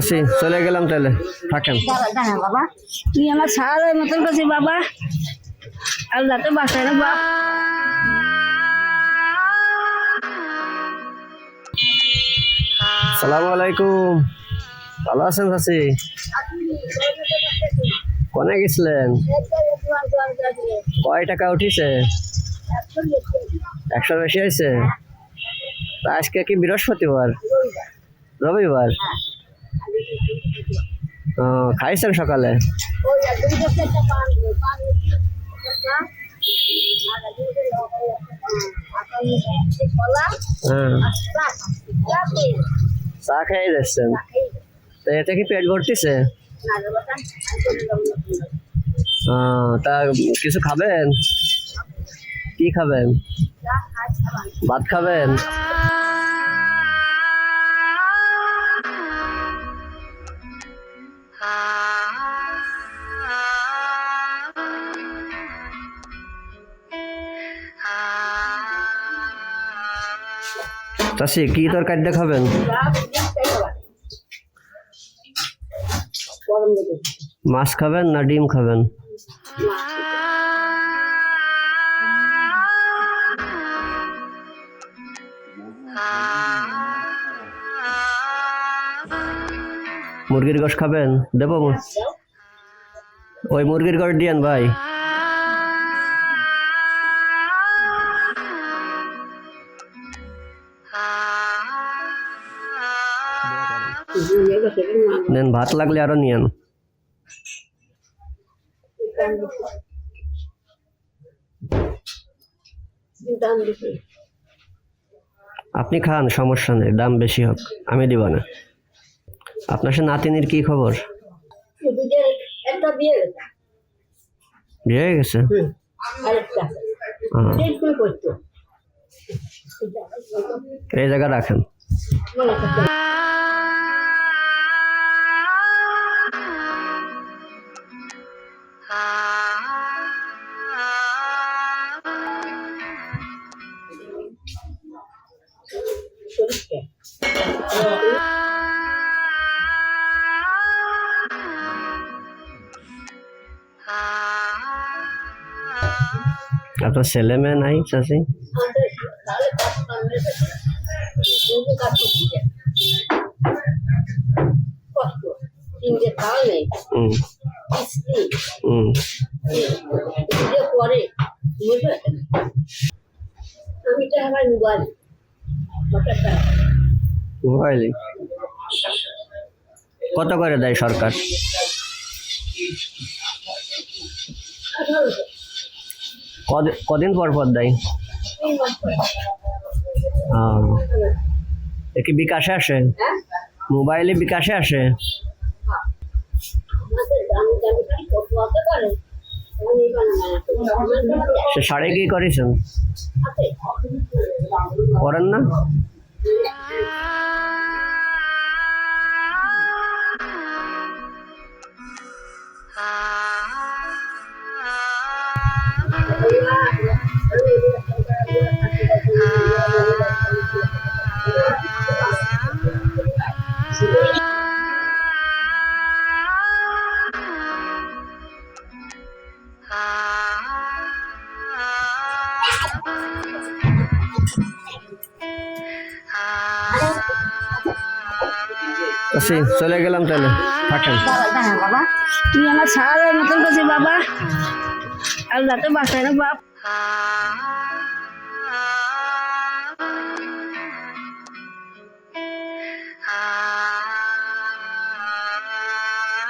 আসি চলে গেলাম তাহলে থাকেন। বাবা। তুই আমার সারার মতন করছিস বাবা। আর যাতে বাসায় না বাপ। সালাম আলাইকুম। ভালো আছেন চাচি? কোনে গেছিলেন? কয় টাকা উঠিছে? একশো বেশি হয়েছে। আজকে কি বৃহস্পতিবার? রবিবার? খাইছেন সকালে? হ্যাঁ। চা খেয়ে যাচ্ছেন? তো এতে কি পেট ভরতিছে? তা কিছু খাবেন? কি খাবেন? ভাত খাবেন? চাষি, কি তরকারিটা খাবেন? মাছ খাবেন না ডিম খাবেন? মুরগির গোশ খাবেন? দেবো ওই মুরগির গোশ দিয়েন ভাই। নেন, ভাত লাগলে আরও নিয়েন আপনি খান, সমস্যা নেই, দাম বেশি হোক, আমি দিব না। আপনার সে নাতিনির কি খবর? বিয়ে গেছে? এই জায়গা রাখেন। আপনার ছেলে মেয়ে নাই চাষি কষ্ট তিনটে খাওয়া নেই আমি তো আমার মোবাইল। বাচ্চাটা কত করে দেয় সরকার? কদিন পর পর দেয়? কি বিকাশে আসে? হ্যাঁ। মোবাইলে বিকাশে আসে আমাদের দামি দামি গাড়ি কত হতে পারে আমি এখানে মানা সে সাড়ে কি করেছেন করেন না আসি, চলে গেলাম তাহলে। থাকেন দাঁড়া বাবা। তুই আমার সারার মতন করছিস, বাবা। আর যাতে বাসায় না বাপ।